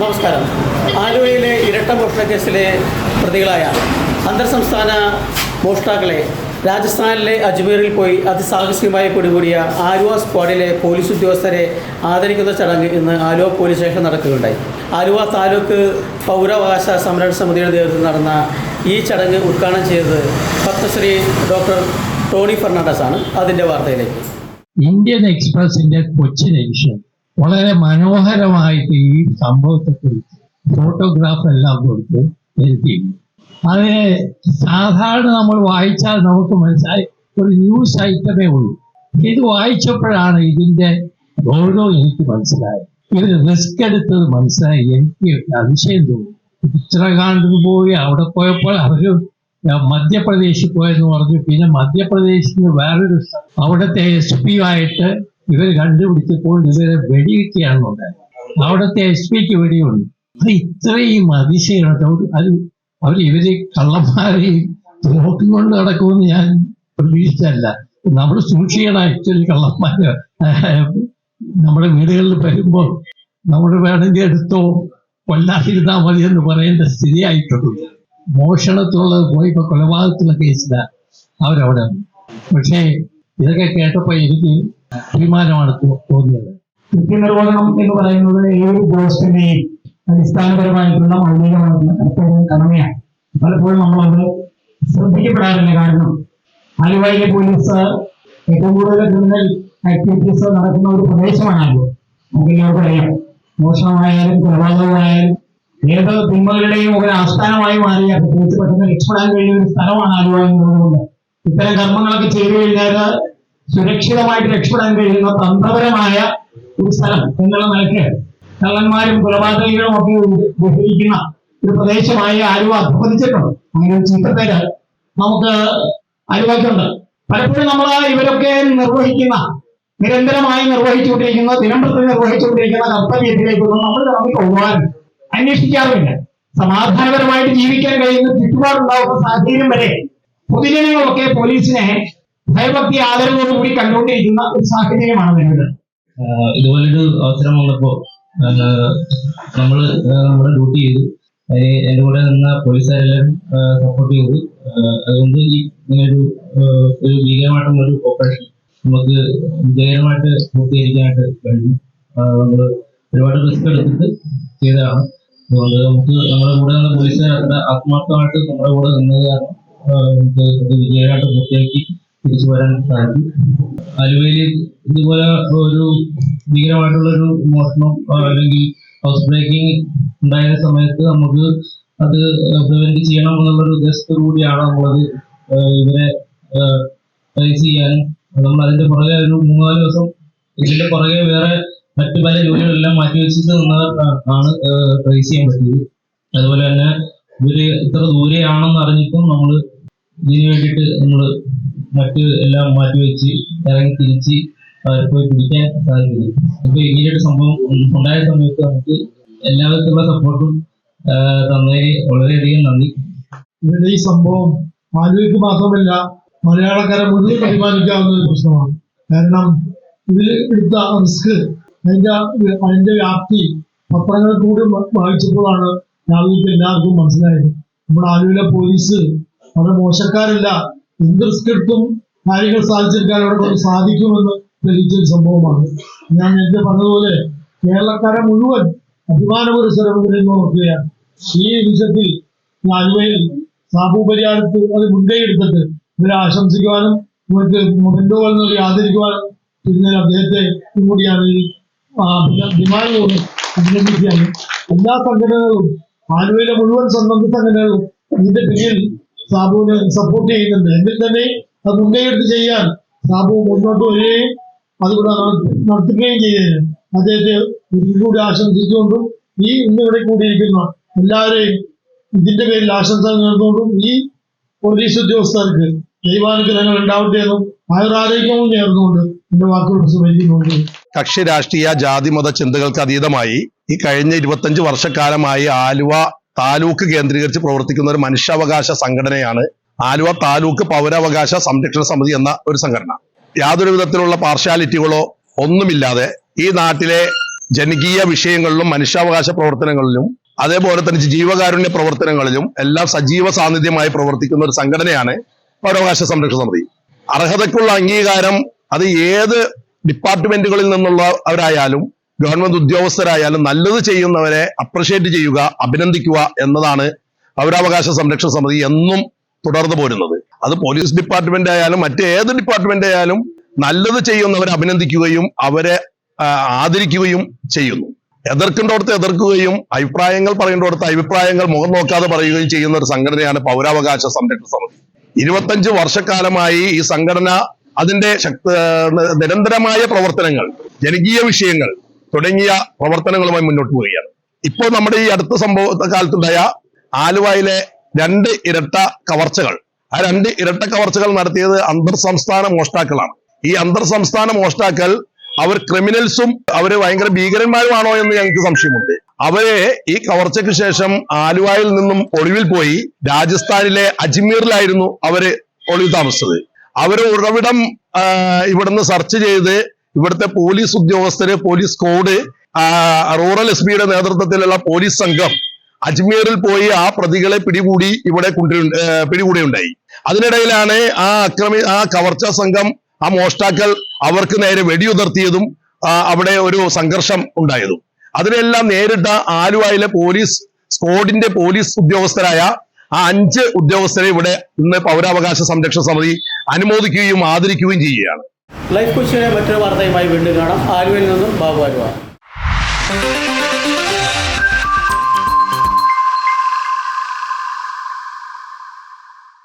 നമസ്കാരം. ആലുവയിലെ ഇരട്ട മോഷണ കേസിലെ പ്രതികളായ അന്തർ സംസ്ഥാന മോഷ്ടാക്കളെ രാജസ്ഥാനിലെ അജ്മീറിൽ പോയി അതിസാഹസികമായി പിടികൂടിയ ആലുവ സ്ക്വാഡിലെ പോലീസ് ഉദ്യോഗസ്ഥരെ ആദരിക്കുന്ന ചടങ്ങ് ഇന്ന് ആലുവ പോലീസ് സ്റ്റേഷൻ നടക്കുകയുണ്ടായി. ആലുവ താലൂക്ക് പൗരാവകാശ സംരക്ഷണ സമിതിയുടെ നേതൃത്വത്തിൽ നടന്ന ഈ ചടങ്ങ് ഉദ്ഘാടനം ചെയ്തത് പത്മശ്രീ ഡോക്ടർ ടോണി ഫെർണാണ്ടസ് ആണ് അതിന്റെ വാർത്തയിലേക്ക്. ഇന്ത്യൻ എക്സ്പ്രസിന്റെ കൊച്ചിൻ എഡിഷൻ വളരെ മനോഹരമായിട്ട് ഈ സംഭവത്തെക്കുറിച്ച് ഫോട്ടോഗ്രാഫ് എല്ലാം കൊടുത്ത് എഴുതിയിരുന്നു അത് സാധാരണ നമ്മൾ വായിച്ചാൽ നമുക്ക് മനസ്സിലായി ഒരു ന്യൂസ് ഐറ്റമേ ഉള്ളൂ. ഇത് വായിച്ചപ്പോഴാണ് ഇതിന്റെ ഗൗരവം എനിക്ക് മനസ്സിലായത്. ഇവർ റിസ്ക് എടുത്തത് മനസ്സിലായി. എനിക്ക് അതിശയം തോന്നി. ഉത്തരാഖണ്ഡിൽ പോയി അവിടെ പോയപ്പോൾ അവർ മധ്യപ്രദേശിൽ പോയെന്ന് പറഞ്ഞു. പിന്നെ മധ്യപ്രദേശിൽ വേറൊരു അവിടുത്തെ എസ് പി ആയിട്ട് ഇവർ കണ്ടുപിടിച്ചപ്പോൾ ഇവരെ വെടിവെക്കുകയാണ് ഉണ്ടായത്. അവിടുത്തെ എസ് പിക്ക് വെടിയുണ്ട്. അത് ഇത്രയും അതിശയമാണ് അത് അവർ ഇവർ കള്ളന്മാരെ നോക്കിക്കൊണ്ട് നടക്കുമെന്ന് ഞാൻ പ്രതീക്ഷിച്ചല്ല നമ്മൾ സൂക്ഷിക്കണം ആക്ച്വലി കള്ളന്മാര്. നമ്മുടെ വീടുകളിൽ വരുമ്പോൾ നമ്മൾ വേണമെങ്കിൽ എടുത്തോ കൊല്ലാതിരുന്നാൽ മതി എന്ന് പറയേണ്ട സ്ഥിതിയായിട്ടുണ്ട്. മോഷണത്തിലുള്ളത് പോയി ഇപ്പൊ കൊലപാതകത്തിലുള്ള കേസില അവരവിടെ പക്ഷേ ഇതൊക്കെ കേട്ടപ്പോ എനിക്ക് അഭിമാനമാണ് തോന്നിയത്. കൃത്യനിർവഹണം എന്ന് പറയുന്നത് ഏത് ഉദ്യോഗസ്ഥന്റെയും അടിസ്ഥാനപരമായിട്ടുള്ള മൗലികമായിട്ടുള്ള കർത്തവ്യം കടമയാണ്. പലപ്പോഴും നമ്മളത് ശ്രദ്ധിക്കപ്പെടാറില്ല. കാരണം ആലുവയിലെ പോലീസ് ഏറ്റവും കൂടുതൽ ക്രിമിനൽ ആക്ടിവിറ്റീസ് നടക്കുന്ന ഒരു പ്രദേശമാണല്ലോ നമുക്കെല്ലാവർക്കും അറിയാം. മോഷണമായാലും കൊലപാതകമായാലും ഏത് തിന്മകളുടെയും ഒരു ആസ്ഥാനമായി മാറിയ പ്രത്യേകിച്ച് പെട്ടെന്ന് രക്ഷപ്പെടാൻ കഴിയുന്ന ഒരു സ്ഥലമാണ് ആലുവ എന്നുള്ളതുകൊണ്ട് ഇത്തരം കർമ്മങ്ങളൊക്കെ ചെയ്തു കഴിഞ്ഞാൽ സുരക്ഷിതമായിട്ട് രക്ഷപ്പെടാൻ കഴിയുന്ന തന്ത്രപരമായ ഒരു സ്ഥലം എന്നുള്ള നിലയ്ക്ക് കള്ളന്മാരും കൊലപാതകങ്ങളും ഒക്കെ ബഹിരിക്കുന്ന ഒരു പ്രദേശമായി ആലുവ അഭിമതിച്ചിട്ടുണ്ട് അങ്ങനെ ഒരു ചീത്തപ്പേര് നമുക്ക് ആലുവയ്ക്കുണ്ട്. പലപ്പോഴും നമ്മൾ ഇവരൊക്കെ നിർവഹിക്കുന്ന നിരന്തരമായി നിർവഹിച്ചുകൊണ്ടിരിക്കുന്ന ദിനംപ്രതി നിർവഹിച്ചുകൊണ്ടിരിക്കുന്ന കർത്തവ്യത്തിലേക്കൊന്നും നമ്മൾ നമുക്ക് പോകാൻ അന്വേഷിക്കാറുമില്ല സമാധാനപരമായിട്ട് ജീവിക്കാൻ കഴിയുന്ന ചുറ്റുപാടുണ്ടാവുന്ന സാഹചര്യം വരെ പൊതുജനങ്ങളൊക്കെ പോലീസിനെ ഭയഭക്തി ആദരവോടുകൂടി കണ്ടുകൊണ്ടിരിക്കുന്ന ഒരു സാഹചര്യമാണ് നിലവിൽ ഇതുപോലൊരു അവസരം വന്നപ്പോ നമ്മൾ നമ്മുടെ ഡ്യൂട്ടി ചെയ്തു. എന്റെ കൂടെ നിന്ന പോലീസുകാരെല്ലാം സപ്പോർട്ട് ചെയ്തു. അതുകൊണ്ട് ഈ ഇങ്ങനൊരു ഒരു ഭീകരമായിട്ടുള്ള ഒരു ഓപ്പറേഷൻ നമുക്ക് വിജയകരമായിട്ട് പൂർത്തീകരിക്കാനായിട്ട് കഴിഞ്ഞു. നമ്മൾ ഒരുപാട് റിസ്ക് എടുത്തിട്ട് ചെയ്തതാണ്. അതുകൊണ്ട് നമുക്ക് നമ്മുടെ കൂടെ നിന്ന പോലീസുകാർ അത്ര ആത്മാർത്ഥമായിട്ട് നമ്മുടെ കൂടെ നിന്നത് കാരണം വിജയകരമായിട്ട് പൂർത്തിയാക്കി തിരിച്ചു വരാൻ സാധിക്കും. ആലുവയിൽ ഇതുപോലെ ഒരു ഭീകരമായിട്ടുള്ള ഒരു മോഷണം അല്ലെങ്കിൽ ഹൗസ് ബ്രേക്കിംഗ് ഉണ്ടായ സമയത്ത് നമുക്ക് അത് പ്രിവെന്റ് ചെയ്യണം എന്നുള്ളൊരു ഉദ്ദേശത്തോടു കൂടിയാണ് നമ്മളത് ഇവരെ ട്രേസ് ചെയ്യാനും. നമ്മൾ അതിന്റെ പുറകെ ഒരു മൂന്നാൽ ദിവസം ഇതിന്റെ പുറകെ വേറെ മറ്റു പല ജോലികളെല്ലാം മാറ്റി വെച്ചിട്ട് നമ്മൾ ആണ് ട്രേസ് ചെയ്യാൻ പറ്റിയത്. അതുപോലെ തന്നെ ഇവർ ഇത്ര ദൂരെയാണെന്ന് അറിഞ്ഞിട്ടും നമ്മൾ ഇതിനു വേണ്ടിയിട്ട് നമ്മൾ മറ്റ് എല്ലാം മാറ്റി വെച്ച് ഇറങ്ങി തിരിച്ച് പോയി പിടിക്കാൻ സാധിക്കുന്നു അപ്പൊ ഇങ്ങനെയൊരു സംഭവം ഉണ്ടായ സമയത്ത് നമുക്ക് എല്ലാവർക്കുള്ള സപ്പോർട്ടും തന്നതിന് വളരെയധികം നന്ദി. ഇവരുടെ ഈ സംഭവം ആലുവയ്ക്ക് മാത്രമല്ല മലയാളക്കാരെ മുഴുവൻ തീരുമാനിക്കാവുന്ന ഒരു പ്രശ്നമാണ്. കാരണം ഇതിൽ എടുത്ത റിസ്ക് അതിന്റെ അതിന്റെ വ്യാപ്തി പത്രങ്ങൾ കൂടി വായിച്ചപ്പോഴാണ് രാവിലെ എല്ലാവർക്കും മനസ്സിലായത്. നമ്മുടെ ആലുവിലെ പോലീസ് വളരെ മോശക്കാരില്ല. എന്ത് കാര്യങ്ങൾ സാധിച്ചെടുക്കാൻ അവിടെ കൊണ്ട് സാധിക്കുമെന്ന് തെളിയിച്ചൊരു സംഭവമാണ്. ഞാൻ നേരത്തെ പറഞ്ഞതുപോലെ കേരളക്കാരെ മുഴുവൻ അഭിമാനപുരസ്സരം നോക്കുകയാണ്. ഈ വിഷയത്തിൽ ആലുവയിൽ സാബു പരിഹാരത്ത് അത് മുൻകൈ എടുത്തിട്ട് ഇവരെ ആശംസിക്കുവാനും ഇവർക്ക് മുഖന്തോ എന്നൊരു ആദരിക്കുവാനും പിന്നെ അദ്ദേഹത്തെ കൂടിയാണ് ഈ അഭിമാനം അഭിനന്ദിക്കുകയാണ്. എല്ലാ സംഘടനകളും ആലുവയിലെ മുഴുവൻ സന്നദ്ധ സംഘടനകളും ഇതിന്റെ പിന്നിൽ സാബുവിനെ സപ്പോർട്ട് ചെയ്യുന്നുണ്ട്. എങ്കിൽ തന്നെ അത് മുൻകൈ ചെയ്യാൻ സാബു മുന്നോട്ട് വരികയും അതുകൂടെ നട- നടത്തുകയും ചെയ്തതിന് അദ്ദേഹത്തെ കൂടി ആശംസിച്ചുകൊണ്ടും ഈ ഇന്നിവിടെ കൂടിയിരിക്കുന്ന എല്ലാവരെയും ഇതിന്റെ പേരിൽ ആശംസ നേർന്നുകൊണ്ടും ഈ പോലീസ് ഉദ്യോഗസ്ഥർക്ക് ദൈവാനുഗ്രഹങ്ങൾ ഉണ്ടാവട്ടെ എന്നും ആയുരാരോഗ്യവും നേർന്നുകൊണ്ട് എന്റെ വാക്കുകൾ ഉപസംഹരിക്കുന്നുണ്ട് കക്ഷി രാഷ്ട്രീയ ജാതി മത ചിന്തകൾക്ക് അതീതമായി. ഈ കഴിഞ്ഞ ഇരുപത്തഞ്ച് വർഷക്കാലമായി ആലുവ താലൂക്ക് കേന്ദ്രീകരിച്ച് പ്രവർത്തിക്കുന്ന ഒരു മനുഷ്യാവകാശ സംഘടനയാണ് ആലുവ താലൂക്ക് പൗരാവകാശ സംരക്ഷണ സമിതി എന്ന ഒരു സംഘടന. യാതൊരു വിധത്തിലുള്ള പാർഷ്യാലിറ്റികളോ ഒന്നുമില്ലാതെ ഈ നാട്ടിലെ ജനകീയ വിഷയങ്ങളിലും മനുഷ്യാവകാശ പ്രവർത്തനങ്ങളിലും അതേപോലെ തന്നെ ജീവകാരുണ്യ പ്രവർത്തനങ്ങളിലും എല്ലാം സജീവ സാന്നിധ്യമായി പ്രവർത്തിക്കുന്ന ഒരു സംഘടനയാണ് പൗരാവകാശ സംരക്ഷണ സമിതി. അർഹതയ്ക്കുള്ള അംഗീകാരം അത് ഏത് ഡിപ്പാർട്ട്മെന്റുകളിൽ നിന്നുള്ളവരായാലും ഗവൺമെന്റ് ഉദ്യോഗസ്ഥരായാലും നല്ലത് ചെയ്യുന്നവരെ അപ്രിഷിയേറ്റ് ചെയ്യുക അഭിനന്ദിക്കുക എന്നതാണ് പൗരാവകാശ സംരക്ഷണ സമിതി എന്നും തുടർന്നു പോരുന്നത്. അത് പോലീസ് ഡിപ്പാർട്ട്മെന്റ് ആയാലും മറ്റേത് ഡിപ്പാർട്ട്മെന്റ് ആയാലും നല്ലത് ചെയ്യുന്നവരെ അഭിനന്ദിക്കുകയും അവരെ ആദരിക്കുകയും ചെയ്യുന്നു. എതിർക്കേണ്ടടുത്ത് എതിർക്കുകയും അഭിപ്രായങ്ങൾ പറയേണ്ടടുത്ത് അഭിപ്രായങ്ങൾ മുഖം നോക്കാതെ പറയുകയും ചെയ്യുന്ന ഒരു സംഘടനയാണ് പൗരാവകാശ സംരക്ഷണ സമിതി. ഇരുപത്തഞ്ച് വർഷക്കാലമായി ഈ സംഘടന അതിന്റെ ശക്ത നിരന്തരമായ പ്രവർത്തനങ്ങൾ ജനകീയ വിഷയങ്ങൾ തുടങ്ങിയ പ്രവർത്തനങ്ങളുമായി മുന്നോട്ട് പോവുകയാണ്. ഇപ്പോൾ നമ്മുടെ ഈ അടുത്ത സംഭവ കാലത്തുണ്ടായ ആലുവയിലെ രണ്ട് ഇരട്ട കവർച്ചകൾ. ആ രണ്ട് ഇരട്ട കവർച്ചകൾ നടത്തിയത് അന്തർ സംസ്ഥാന മോഷ്ടാക്കളാണ്. ഈ അന്തർ സംസ്ഥാന മോഷ്ടാക്കൾ അവർ ക്രിമിനൽസും അവർ ഭയങ്കര ഭീകരന്മാരുമാണോ എന്ന് ഞങ്ങൾക്ക് സംശയമുണ്ട്. അവരെ ഈ കവർച്ചയ്ക്ക് ശേഷം ആലുവയിൽ നിന്നും ഒളിവിൽ പോയി രാജസ്ഥാനിലെ അജ്മീറിലായിരുന്നു അവർ ഒളിവിൽ താമസിച്ചത്. അവർ ഉറവിടം ഇവിടുന്ന് സെർച്ച് ചെയ്ത് ഇവിടുത്തെ പോലീസ് ഉദ്യോഗസ്ഥര് പോലീസ് കോഡ് റൂറൽ എസ് പിയുടെ നേതൃത്വത്തിലുള്ള പോലീസ് സംഘം അജ്മീറിൽ പോയി ആ പ്രതികളെ പിടികൂടി ഇവിടെ കൊണ്ടു ഉണ്ടായി അതിനിടയിലാണ് ആ അക്രമി ആ കവർച്ച സംഘം ആ മോഷ്ടാക്കൾ അവർക്ക് നേരെ വെടിയുതിർത്തിയതും അവിടെ ഒരു സംഘർഷം ഉണ്ടായതും. അതിനെല്ലാം നേരിട്ട ആലുവയിലെ പോലീസ് സ്ക്വാഡിന്റെ പോലീസ് ഉദ്യോഗസ്ഥരായ ആ അഞ്ച് ഉദ്യോഗസ്ഥരെ ഇവിടെ ഇന്ന് പൗരാവകാശ സംരക്ഷണ സമിതി അനുമോദിക്കുകയും ആദരിക്കുകയും ചെയ്യുകയാണ്. ലൈഫ് കൊച്ചിയുടെ മറ്റൊരു വാർത്തയുമായി വീണ്ടും കാണാം. ആലുവയിൽ നിന്നും ബാബു ആലുവ.